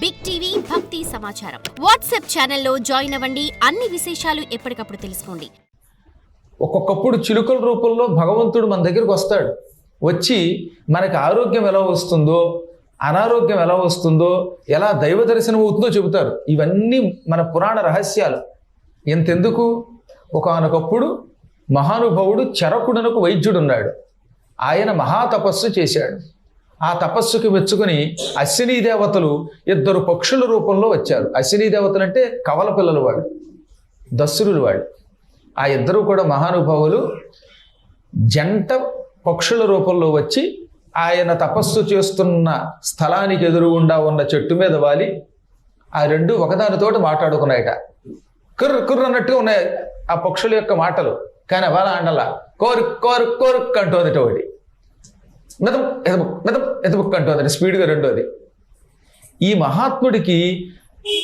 Big TV భక్తి సమాచారం WhatsApp ఛానల్లో జాయిన్ అవ్వండి. అన్ని విశేషాలు ఎప్పటికప్పుడు తెలుసుకోండి. ఒక్కొక్కప్పుడు చిలుకల రూపంలో భగవంతుడు మన దగ్గరికి వస్తాడు. వచ్చి మనకి ఆరోగ్యం ఎలా వస్తుందో అనారోగ్యం ఎలా వస్తుందో ఎలా దైవ దర్శనం అవుతుందో చెబుతారు. ఇవన్నీ మన పురాణ రహస్యాలు. ఎంతెందుకు? ఒకనొకప్పుడు మహానుభావుడు చరకుడునకు వైద్యుడు ఉన్నాడు ఆయన మహాతపస్సు చేశాడు. ఆ తపస్సుకి మెచ్చుకొని అశ్వినీ దేవతలు ఇద్దరు పక్షుల రూపంలో వచ్చారు. అశ్వినీ దేవతలు అంటే కవల పిల్లలు వాళ్ళు దస్సురులు వాళ్ళు. ఆ ఇద్దరు కూడా మహానుభావులు జంట పక్షుల రూపంలో వచ్చి ఆయన తపస్సు చేస్తున్న స్థలానికి ఎదురుగుండా ఉన్న చెట్టు మీద వాలి. ఆ రెండు ఒకదానితోటి మాట్లాడుకున్నాయట. కుర్ర కుర్ర అన్నట్టుగా ఉన్నాయి ఆ పక్షుల యొక్క మాటలు. కానీ వాళ్ళ అండలా కోరు కోరు కోరుక్ అంటోంది ఒకటి. మితం ఎదముక్ మితం ఎదముక్ అంటోంది స్పీడ్గా రెండోది. ఈ మహాత్ముడికి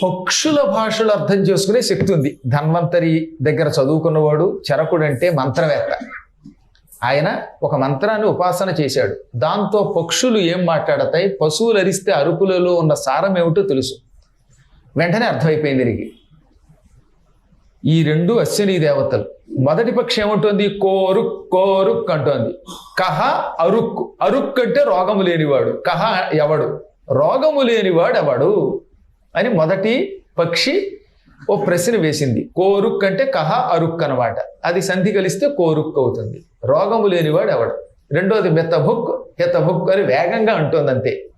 పక్షుల భాషలు అర్థం చేసుకునే శక్తి ఉంది. ధన్వంతరి దగ్గర చదువుకున్నవాడు చరకుడు అంటే మంత్రవేత్త. ఆయన ఒక మంత్రాన్ని ఉపాసన చేశాడు. దాంతో పక్షులు ఏం మాట్లాడతాయి? పశువులు అరిస్తే అరుపులలో ఉన్న సారం ఏమిటో తెలుసు. వెంటనే అర్థమైపోయింది తిరిగి ఈ రెండు అశ్విని దేవతలు. మొదటి పక్షి ఏముంటుంది? కోరుక్ కోరుక్ అంటోంది. కహ అరుక్. అరుక్ అంటే రోగము లేనివాడు. కహ ఎవడు? రోగము లేనివాడు ఎవడు? అని మొదటి పక్షి ఓ ప్రశ్న వేసింది. కోరుక్ అంటే కహ అరుక్ అనమాట అది సంధి కలిస్తే కోరుక్ అవుతుంది. రోగము లేనివాడు ఎవడు? రెండోది మితభుక్. హితభుక్ అని వేగంగా అంటుంది అంతే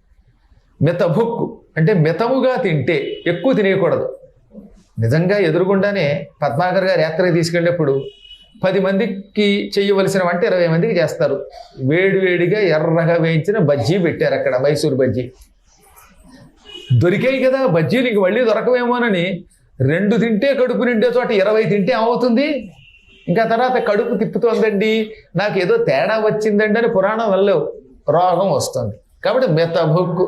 మితభుక్ అంటే మితముగా తింటే ఎక్కువ తినేయకూడదు. నిజంగా ఎదురుగుండానే పద్మాకర్ గారు యాత్రకు తీసుకెళ్ళేప్పుడు పది మందికి చేయవలసిన వంట ఇరవై మందికి చేస్తారు. వేడి వేడిగా ఎర్రగా వేయించిన బజ్జీ పెట్టారు అక్కడ మైసూర్ బజ్జీ. దొరికాయి కదా బజ్జీలు ఇంక మళ్ళీ దొరకవేమోనని రెండు తింటే కడుపు నిండే చోట ఇరవై తింటే అవుతుంది ఇంకా తర్వాత కడుపు తిప్పుతోందండి నాకు ఏదో తేడా వచ్చిందండి అని పురాణం వల్ల రోగం వస్తుంది. కాబట్టి మెతభుక్కు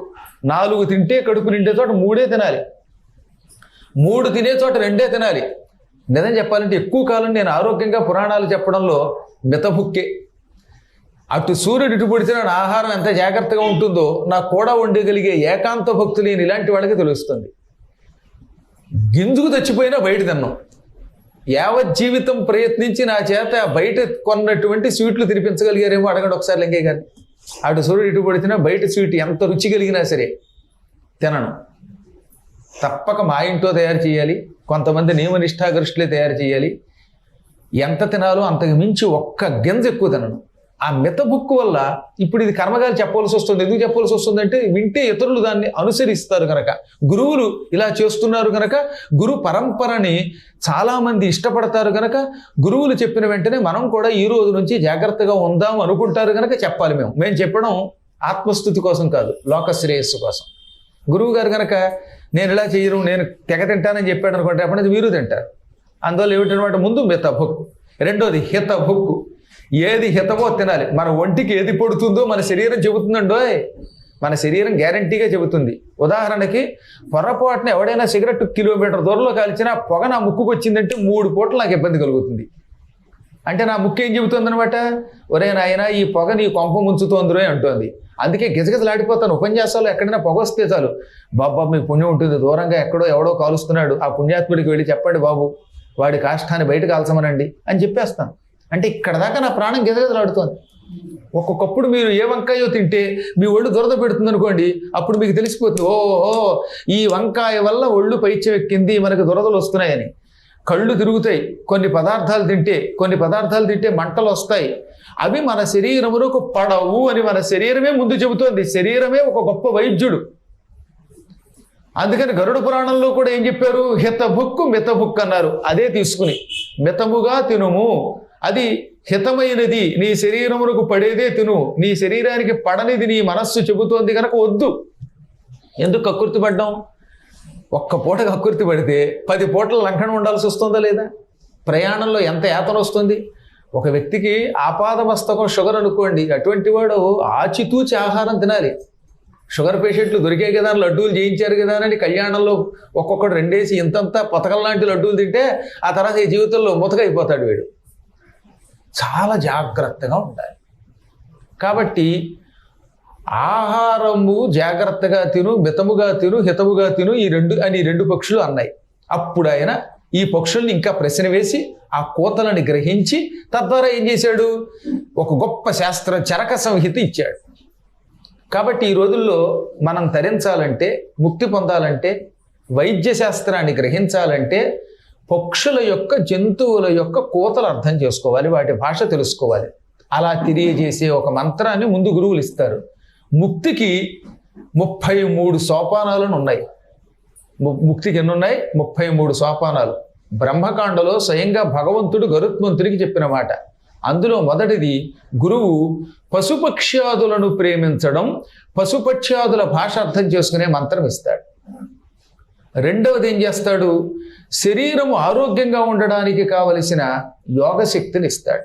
నాలుగు తింటే కడుపు నిండే చోట మూడే తినాలి. మూడు తినే చోట రెండే తినాలి. నిజం చెప్పాలంటే ఎక్కువ కాలం నేను ఆరోగ్యంగా పురాణాలు చెప్పడంలో మితభుక్కే అటు సూర్యుడు ఇటు పుడితే నా ఆహారం ఎంత జాగ్రత్తగా ఉంటుందో నాకు కూడా ఉండగలిగే ఏకాంత భక్తులు నేను ఇలాంటి వాళ్ళకి తెలుస్తుంది. గింజుకు తెచ్చిపోయినా బయట తిన్నాం. యావత్ జీవితం ప్రయత్నించి నా చేత బయట కొన్నటువంటి స్వీట్లు తినిపించగలిగారేమో అడగండి ఒకసారి లింగే కానీ అటు సూర్యుడు ఇటు పడితేనే బయట స్వీట్ ఎంత రుచి కలిగినా సరే తినను. తప్పక మా ఇంట్లో తయారు చేయాలి కొంతమంది నియమనిష్టాగరిష్ఠులే తయారు చేయాలి. ఎంత తినాలో అంతకు మించి ఒక్క గింజ ఎక్కువ తినను. ఆ మిత బుక్కు వల్ల ఇప్పుడు ఇది కర్మగారు చెప్పవలసి వస్తుంది ఎందుకు చెప్పవలసి వస్తుంది అంటే వింటే ఇతరులు దాన్ని అనుసరిస్తారు కనుక గురువులు ఇలా చేస్తున్నారు కనుక గురు పరంపరని చాలామంది ఇష్టపడతారు కనుక గురువులు చెప్పిన వెంటనే మనం కూడా ఈ రోజు నుంచి జాగ్రత్తగా ఉందాం అనుకుంటారు కనుక చెప్పాలి మేము. మేము చెప్పడం ఆత్మస్థుతి కోసం కాదు లోక శ్రేయస్సు కోసం. గురువు గారు కనుక నేను ఇలా చేయను నేను తెగ తింటానని చెప్పాడు అనుకోండి అప్పటి మీరు తింటారు. అందువల్ల ఏమిటనమాట ముందు మిత భొక్కు రెండోది హిత భొక్కు ఏది హితమో తినాలి. మన ఒంటికి ఏది పడుతుందో మన శరీరం చెబుతుందండో మన శరీరం గ్యారంటీగా చెబుతుంది. ఉదాహరణకి పొరపాటున ఎవడైనా సిగరెట్ కిలోమీటర్ దూరంలో కాల్చినా పొగ నా ముక్కుకు వచ్చిందంటే మూడు పూటలు నాకు ఇబ్బంది కలుగుతుంది. అంటే నా ముక్కు ఏం చెబుతుందనమాట ఒరే నాయన ఈ పొగ నీ కొంప ముంచుతోందిరే అంటోంది. అందుకే గిజగిజలాడిపోతాను. ఉపన్యాసాలు ఎక్కడైనా పొగ వస్తే చాలు. బాబా మీకు పుణ్యం ఉంటుంది. దూరంగా ఎక్కడో ఎవడో కాలుస్తున్నాడు. ఆ పుణ్యాత్ముడికి వెళ్ళి చెప్పండి బాబు. వాడి కాష్టాన్ని బయట కాల్చమనండి అని చెప్పేస్తాను. అంటే ఇక్కడ దాకా నా ప్రాణం గిజగిజలాడుతోంది. ఒక్కొక్కప్పుడు మీరు ఏ వంకాయో తింటే మీ ఒళ్ళు దురద పెడుతుంది అనుకోండి అప్పుడు మీకు తెలిసిపోతుంది ఓహో ఈ వంకాయ వల్ల ఒళ్ళు పైచెక్కింది మనకు దురదలు వస్తున్నాయని. కళ్ళు తిరుగుతాయి. కొన్ని పదార్థాలు తింటే కొన్ని పదార్థాలు తింటే మంటలు వస్తాయి. అవి మన శరీరమునకు పడవు అని మన శరీరమే ముందు చెబుతోంది. శరీరమే ఒక గొప్ప వైద్యుడు. అందుకని గరుడ పురాణంలో కూడా ఏం చెప్పారు? హితభుక్కు మితభుక్ అన్నారు. అదే తీసుకుని మితముగా తినుము. అది హితమైనది. నీ శరీరమునకు పడేదే తిను. నీ శరీరానికి పడనిది నీ మనస్సు చెబుతోంది కనుక వద్దు. ఎందుకు కక్కుర్తి పడ్డాం? ఒక్క పూట కక్కుర్తి పడితే పది పూటల లంకనం ఉండాల్సి వస్తుందా లేదా? ప్రయాణంలో ఎంత యాతన వస్తుంది? ఒక వ్యక్తికి ఆపాదమస్తకం షుగర్ అనుకోండి అటువంటి వాడు ఆచితూచి ఆహారం తినాలి. షుగర్ పేషెంట్లు దొరికే కదా లడ్డూలు చేయించారు కదా అని కళ్యాణంలో ఒక్కొక్కడు రెండేసి ఇంతంత పథకం లాంటి లడ్డూలు తింటే ఆ తర్వాత ఈ జీవితంలో ముతకైపోతాడు వీడు. చాలా జాగ్రత్తగా ఉండాలి. కాబట్టి ఆహారము జాగ్రత్తగా తిను మితముగా తిను హితముగా తిను ఈ రెండు అని రెండు పక్షులు అన్నాయి. అప్పుడు ఆయన ఈ పక్షుల్ని ఇంకా ప్రశ్న వేసి ఆ కోతలను గ్రహించి తద్వారా ఏం చేశాడు? ఒక గొప్ప శాస్త్రం చరక సంహిత ఇచ్చాడు. కాబట్టి ఈ రోజుల్లో మనం తరించాలంటే ముక్తి పొందాలంటే వైద్య శాస్త్రాన్ని గ్రహించాలంటే పక్షుల యొక్క జంతువుల యొక్క కోతలు అర్థం చేసుకోవాలి వాటి భాష తెలుసుకోవాలి. అలా తెలియజేసే ఒక మంత్రాన్ని ముందు గురువులు ఇస్తారు. ముక్తికి ముప్పై మూడు సోపానాలను ఉన్నాయి. ముక్తికి ఎన్ని ఉన్నాయి ముప్పై మూడు సోపానాలు. బ్రహ్మకాండలో స్వయంగా భగవంతుడు గరుత్మంతుడికి చెప్పిన మాట. అందులో మొదటిది గురువు పశుపక్ష్యాదులను ప్రేమించడం పశుపక్ష్యాదుల భాష అర్థం చేసుకునే మంత్రం ఇస్తాడు. రెండవది ఏం చేస్తాడు? శరీరము ఆరోగ్యంగా ఉండడానికి కావలసిన యోగశక్తిని ఇస్తాడు.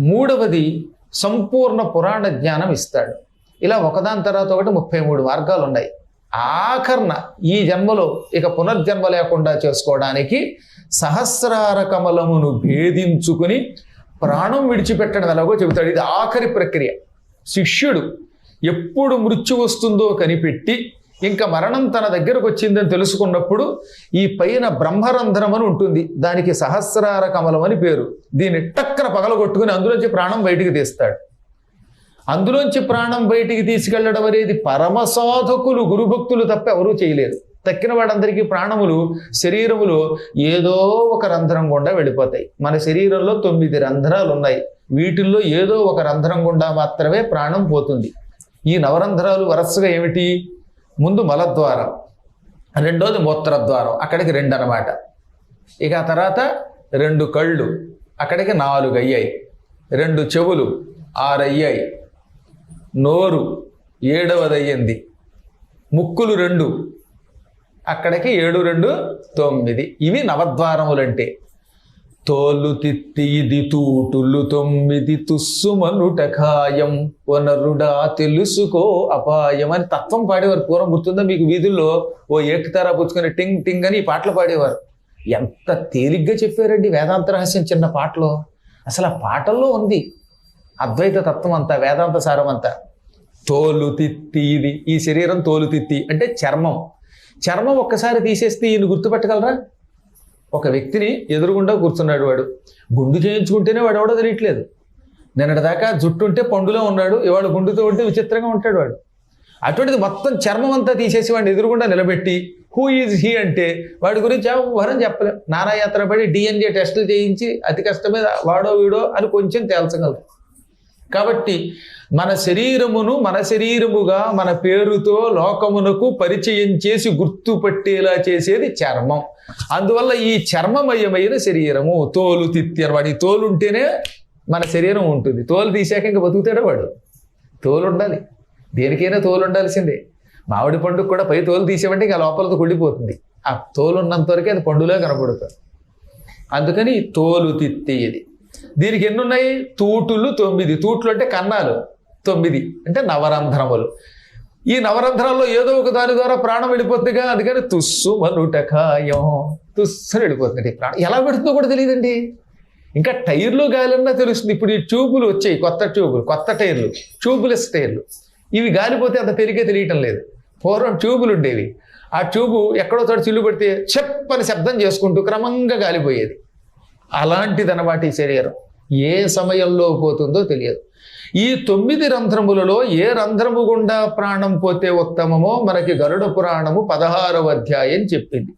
మూడవది సంపూర్ణ పురాణ జ్ఞానం ఇస్తాడు. ఇలా ఒకదాని తర్వాత ఒకటి ముప్పై మూడు మార్గాలు ఉన్నాయి ఆఖర్న ఈ జన్మలో ఇక పునర్జన్మ లేకుండా చేసుకోవడానికి సహస్రార కమలమును భేదించుకుని ప్రాణం విడిచిపెట్టడం ఎలాగో చెబుతాడు. ఇది ఆఖరి ప్రక్రియ. శిష్యుడు ఎప్పుడు మృత్యు వస్తుందో కనిపెట్టి ఇంకా మరణం తన దగ్గరకు వచ్చిందని తెలుసుకున్నప్పుడు ఈ పైన బ్రహ్మరంధ్రం అని ఉంటుంది. దానికి సహస్రార కమలం అని పేరు. దీన్ని టక్కన పగలగొట్టుకుని అందులోంచి ప్రాణం బయటికి తీస్తాడు. అందులోంచి ప్రాణం బయటికి తీసుకెళ్ళడం అనేది పరమ సాధకులు గురుభక్తులు తప్ప ఎవరూ చేయలేరు. తక్కిన వాడందరికీ ప్రాణములు శరీరములో ఏదో ఒక రంధ్రం గుండా వెళ్ళిపోతాయి. మన శరీరంలో తొమ్మిది రంధ్రాలు ఉన్నాయి వీటిల్లో ఏదో ఒక రంధ్రం గుండా మాత్రమే ప్రాణం పోతుంది. ఈ నవరంధ్రాలు వరసగా ఏమిటి? ముందు మలద్వారం రెండోది మూత్రద్వారం అక్కడికి రెండు అన్నమాట ఇక ఆ తర్వాత రెండు కళ్ళు అక్కడికి నాలుగు అయ్యాయి రెండు చెవులు ఆరు అయ్యాయి నోరు ఏడవది అయ్యింది ముక్కులు రెండు. అక్కడికి ఏడు రెండు తొమ్మిది. ఇవి నవద్వారములంటే. తోలు తిత్తి ఇది తూటులు తొమ్మిది తుస్సుమనుట ఖాయం. వనరుడా తెలుసుకో అపాయం అని తత్వం పాడేవారు. పూర్వం గుర్తుందా మీకు వీధుల్లో ఓ ఏకతారా పుచ్చుకొని టింగ్ టింగ్ అని ఈ పాటలు పాడేవారు. ఎంత తేలిగ్గా చెప్పారండి వేదాంత రహస్యం చిన్న పాటలో. అసలు ఆ పాటల్లో ఉంది అద్వైత తత్వం అంతా వేదాంత సారం అంతా. తోలు తిత్తి ఇది ఈ శరీరం తోలు తిత్తి అంటే చర్మం. చర్మం ఒక్కసారి తీసేస్తే ఈయన గుర్తుపెట్టగలరా? ఒక వ్యక్తిని ఎదురుగుండా కూర్చున్నాడు వాడు. గుండు చేయించుకుంటేనే వాడు ఎవడో తెలియట్లేదు. నిన్నటి దాకా జుట్టు ఉంటే పండులో ఉన్నాడు ఇవాడు గుండుతో ఉంటే విచిత్రంగా ఉంటాడు వాడు. అటువంటిది మొత్తం చర్మం అంతా తీసేసి వాడిని ఎదురుగుండా నిలబెట్టి హూ ఈజ్ హీ అంటే వాడి గురించి వరం చెప్పలేం. నానాయాత్ర పడి డిఎన్ఏ టెస్టులు చేయించి అతి కష్టమే వాడో వీడో అని కొంచెం తేల్చగలరు. కాబట్టి మన శరీరమును మన శరీరముగా మన పేరుతో లోకమునకు పరిచయం చేసి గుర్తుపట్టేలా చేసేది చర్మం. అందువల్ల ఈ చర్మమయమైన శరీరము తోలు తిత్తి అనమాట ఈ తోలు ఉంటేనే మన శరీరం ఉంటుంది. తోలు తీసాక ఇంకా బతుకుతాడే వాడు? తోలు ఉండాలి దేనికైనా తోలు ఉండాల్సిందే మామిడి పండుగ కూడా పై తోలు తీసేవంటే ఇంకా లోపలతో కుళ్ళిపోతుంది. ఆ తోలు ఉన్నంత వరకే అది పండులో కనపడుతుంది అందుకని తోలు తిత్తి ఇది. దీనికి ఎన్ని ఉన్నాయి తూటులు తొమ్మిది. తూట్లు అంటే కన్నాలు. తొమ్మిది. అంటే నవరంధ్రములు. ఈ నవరంధ్రాల్లో ఏదో ఒక దాని ద్వారా ప్రాణం వెళ్ళిపోతుందిగా. అందుకని తుస్సు మనుటకాయం. తుస్సుని వెళ్ళిపోతుంది. ప్రాణం ఎలా పెడుతుందో కూడా తెలియదండి. ఇంకా టైర్లు గాలన్నా తెలుస్తుంది. ఇప్పుడు ఈ ట్యూబులు వచ్చాయి. కొత్త ట్యూబులు కొత్త టైర్లు ట్యూబ్లెస్ టైర్లు. ఇవి గాలిపోతే అంత పెరిగే తెలియటం లేదు. పూర్వం ట్యూబులు ఉండేవి. ఆ ట్యూబు ఎక్కడో చోట చిల్లు పెడితే చెప్పని శబ్దం చేసుకుంటూ క్రమంగా గాలిపోయేది. అలాంటిదన్నమాట ఈ శరీరం ఏ సమయంలో పోతుందో తెలియదు. ఈ తొమ్మిది రంధ్రములలో ఏ రంధ్రము గుండా ప్రాణం పోతే ఉత్తమమో మనకి గరుడ పురాణము పదహారవ అధ్యాయం చెప్పింది.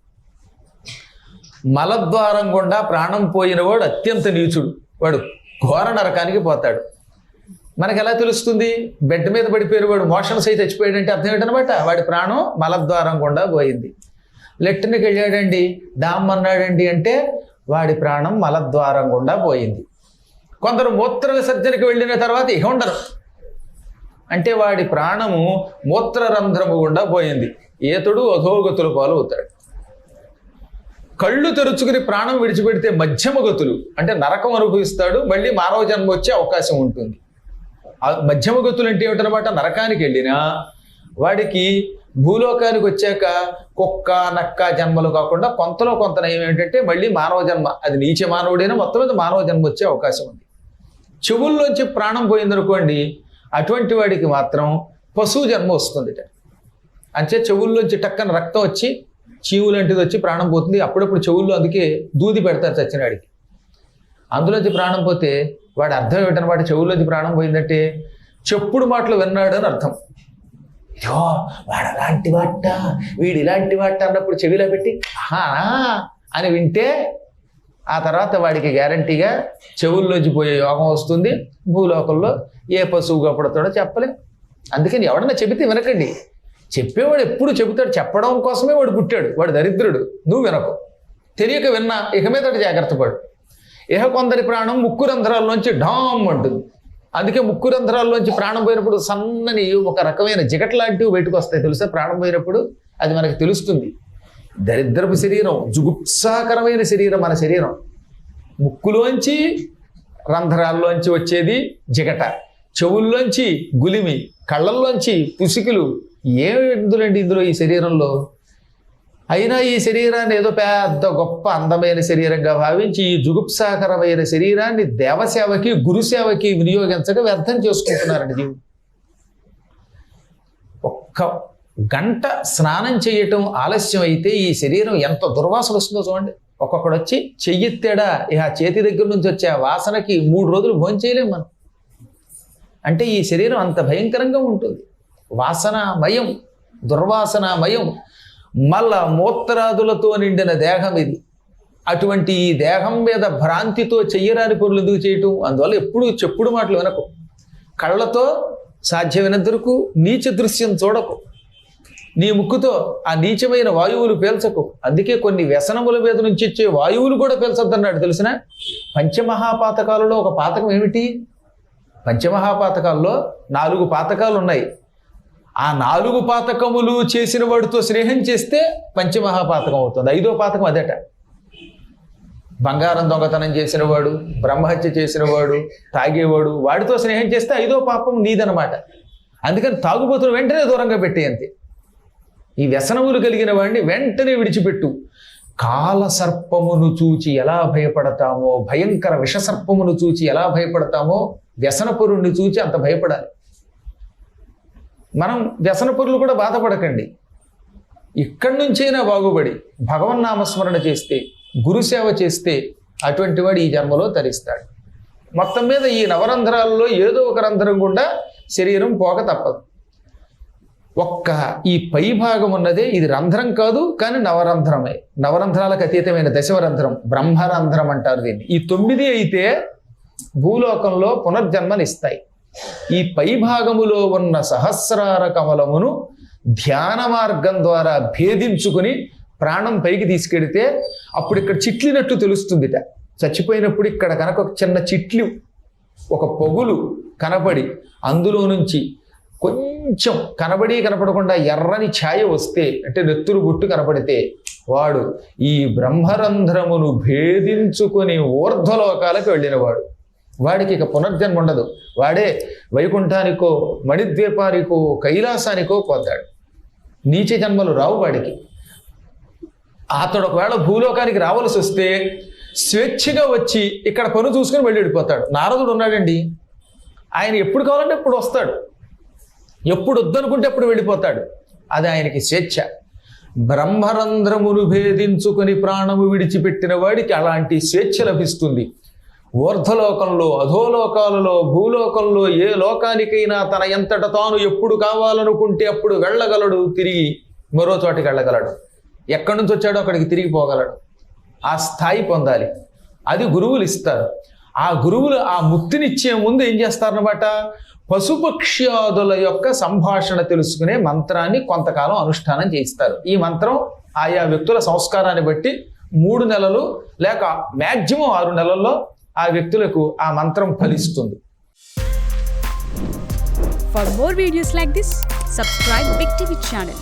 మలద్వారం గుండా ప్రాణం పోయినవాడు అత్యంత నీచుడు. వాడు ఘోర నరకానికి పోతాడు. మనకు ఎలా తెలుస్తుంది? బెడ్ మీద పడిపోయిన వాడు మోషన్స్ అయితే చచ్చిపోయాడంటే అర్థం ఏంటనమాట వాడి ప్రాణం మలద్వారం గుండా పోయింది. లెట్టనికి వెళ్ళాడండి. డామ్ అన్నాడండి అంటే వాడి ప్రాణం మలద్వారం గుండా పోయింది. కొందరు మూత్ర విసర్జనకి వెళ్ళిన తర్వాత ఇక ఉండరు. అంటే వాడి ప్రాణము మూత్రరంధ్రము గుండా పోయింది. ఏతుడు అధోగతుల పాలు అవుతాడు కళ్ళు తెరుచుకుని ప్రాణం విడిచిపెడితే మధ్యమ గతులు అంటే నరకం అనుభవిస్తాడు మళ్ళీ మానవ జన్మ వచ్చే అవకాశం ఉంటుంది. మధ్యమ గతులు అంటే ఏమిటనమాట నరకానికి వెళ్ళినా వాడికి భూలోకానికి వచ్చాక కుక్క నక్క జన్మలు కాకుండా కొంతలో కొంత నయం ఏంటంటే మళ్ళీ మానవ జన్మ. అది నీచ మానవుడైనా మొత్తం మీద మానవ జన్మ వచ్చే అవకాశం ఉంది. చెవుల్లోంచి ప్రాణం పోయిందనుకోండి అటువంటి వాడికి మాత్రం పశువు జన్మ వస్తుంది అంటే చెవుల్లోంచి టక్కన రక్తం వచ్చి చీవు లాంటిది వచ్చి ప్రాణం పోతుంది. అప్పుడప్పుడు చెవుల్లో అందుకే దూది పెడతారు చచ్చినాడికి. అందులోంచి ప్రాణం పోతే వాడి అర్థం ఏమిటనమాట? చెవుల్లోంచి ప్రాణం పోయిందంటే చెప్పుడు మాటలు విన్నాడు అని అర్థం. ఇదిగో వాడు అలాంటి వాట వీడు ఇలాంటి వాట అన్నప్పుడు చెవిలో పెట్టి ఆహా అని వింటే ఆ తర్వాత వాడికి గ్యారంటీగా చెవుల్లోంచి పోయే యోగం వస్తుంది భూలోకంలో ఏ పశువుగా పుడతాడో చెప్పలేం. అందుకని ఎవడన్నా చెబితే వినకండి. చెప్పేవాడు ఎప్పుడు చెబుతాడు చెప్పడం కోసమే వాడు పుట్టాడు వాడు దరిద్రుడు నువ్వు వినకు. తెలియక విన్నా ఇక మీద జాగ్రత్త పడు. ఇహ కొందరి ప్రాణం ముక్కు రంధ్రాల్లోంచి డామ్ అంటుంది. అందుకే ముక్కు రంధ్రాల్లోంచి ప్రాణం పోయినప్పుడు సన్నని ఒక రకమైన జిగట్ లాంటివి బయటకు వస్తాయి. తెలుసా? ప్రాణం పోయినప్పుడు అది మనకు తెలుస్తుంది. దరిద్రపు శరీరం జుగుప్సాకరమైన శరీరం మన శరీరం. ముక్కులోంచి రంధ్రాల్లోంచి వచ్చేది జిగట. చెవుల్లోంచి గులిమి కళ్ళల్లోంచి పుసికిలు. ఏమిందులండి ఇందులో ఈ శరీరంలో? అయినా ఈ శరీరాన్ని ఏదో పెద్ద గొప్ప అందమైన శరీరంగా భావించి ఈ జుగుప్సాకరమైన శరీరాన్ని దేవసేవకి గురుసేవకి వినియోగించక వ్యర్థం చేసుకుంటున్నారండి జీవుడు ఒక్క గంట స్నానం చేయటం ఆలస్యం అయితే ఈ శరీరం ఎంత దుర్వాసన వస్తుందో చూడండి. ఒక్కొక్కడు వచ్చి చెయ్యెత్తాడా? ఇక చేతి దగ్గర నుంచి వచ్చే ఆ వాసనకి మూడు రోజులు భోజనం మనం. అంటే ఈ శరీరం అంత భయంకరంగా ఉంటుంది. వాసనామయం దుర్వాసనామయం మళ్ళా మూత్రాదులతో నిండిన దేహం ఇది. అటువంటి ఈ దేహం మీద భ్రాంతితో చెయ్యరాని పనులు ఎందుకు చేయటం? అందువల్ల ఎప్పుడు చెప్పుడు మాటలు వినకు. కళ్ళతో సాధ్యమైనంతరకు నీచ దృశ్యం చూడకు. నీ ముక్కుతో ఆ నీచమైన వాయువులు పీల్చకు. అందుకే కొన్ని వ్యసనముల మీద నుంచి వచ్చే వాయువులు కూడా పేల్చొద్దన్నాడు. తెలిసిన? పంచమహాపాతకాలలో ఒక పాతకం ఏమిటి? పంచమహాపాతకాల్లో నాలుగు పాతకాలు ఉన్నాయి ఆ నాలుగు పాతకములు చేసిన వాడితో స్నేహం చేస్తే పంచమహాపాతకం అవుతుంది. ఐదో పాతకం అదట. బంగారం దొంగతనం చేసినవాడు బ్రహ్మహత్య చేసినవాడు తాగేవాడు వాడితో స్నేహం చేస్తే ఐదో పాపం నీదనమాట అందుకని తాగుబోతులు వెంటనే దూరంగా పెట్టే అంతే. ఈ వ్యసనములు కలిగిన వాడిని వెంటనే విడిచిపెట్టు. కాల సర్పమును చూచి ఎలా భయపడతామో భయంకర విషసర్పమును చూచి ఎలా భయపడతామో వ్యసనపురుణ్ణి చూచి అంత భయపడాలి. మనం వ్యసన వ్యసనపురులు కూడా బాధపడకండి. ఇక్కడి నుంచైనా బాగుపడి భగవన్నామస్మరణ చేస్తే గురుసేవ చేస్తే అటువంటి వాడు ఈ జన్మలో తరిస్తాడు. మొత్తం మీద ఈ నవరంధ్రాలలో ఏదో ఒక రంధ్రం గుండా శరీరం పోక తప్పదు. ఒక్క ఈ పై భాగం ఉన్నదే ఇది రంధ్రం కాదు కానీ నవరంధ్రమే. నవరంధ్రాలకు అతీతమైన దశవరంధ్రం బ్రహ్మరంధ్రం అంటారు దీన్ని. ఈ తొమ్మిది అయితే భూలోకంలో పునర్జన్మనిస్తాయి. ఈ పై భాగములో ఉన్న సహస్రార కమలమును ధ్యాన మార్గం ద్వారా భేదించుకుని ప్రాణం పైకి తీసుకెడితే అప్పుడు ఇక్కడ చిట్లినట్టు తెలుస్తుందిట. చచ్చిపోయినప్పుడు ఇక్కడ కనుక ఒక చిన్న చిట్లు ఒక పొగులు కనపడి అందులో నుంచి కొంచెం కనబడి కనపడకుండా ఎర్రని ఛాయ వస్తే అంటే నెత్తురు గుట్టు కనపడితే వాడు ఈ బ్రహ్మరంధ్రమును భేదించుకుని ఊర్ధ్వలోకాలకు వెళ్ళినవాడు. వాడికి ఇక పునర్జన్మ ఉండదు. వాడే వైకుంఠానికో మణిద్వీపానికో కైలాసానికో పోతాడు. నీచ జన్మలు రావు వాడికి. అతడు ఒకవేళ భూలోకానికి రావాల్సి వస్తే స్వేచ్ఛగా వచ్చి ఇక్కడ పను చూసుకుని వెళ్ళి వెళ్ళిపోతాడు. నారదుడు ఉన్నాడండి. ఆయన ఎప్పుడు కావాలంటే ఎప్పుడు వస్తాడు. ఎప్పుడు వద్దనుకుంటే ఎప్పుడు వెళ్ళిపోతాడు. అది ఆయనకి స్వేచ్ఛ. బ్రహ్మరంధ్రమును భేదించుకొని ప్రాణము విడిచిపెట్టిన వాడికి అలాంటి స్వేచ్ఛ లభిస్తుంది. ఊర్ధలోకంలో అధోలోకాలలో భూలోకంలో ఏ లోకానికైనా తన ఎంతట తాను ఎప్పుడు కావాలనుకుంటే అప్పుడు వెళ్ళగలడు తిరిగి మరో చోటికి వెళ్ళగలడు. ఎక్కడి నుంచి వచ్చాడో అక్కడికి తిరిగి పోగలడు. ఆ స్థాయి పొందాలి. అది గురువులు ఇస్తారు. ఆ గురువులు ఆ ముక్తినిచ్చే ముందు ఏం చేస్తారన్నమాట? పశుపక్ష్యాదుల యొక్క సంభాషణ తెలుసుకునే మంత్రాన్ని కొంతకాలం అనుష్ఠానం చేయిస్తారు. ఈ మంత్రం ఆయా వ్యక్తుల సంస్కారాన్ని బట్టి మూడు నెలలు లేక మ్యాక్సిమం ఆరు నెలల్లో ఆ వ్యక్తులకు ఆ మంత్రం ఫలిస్తుంది. For more videos like this subscribe big TV channel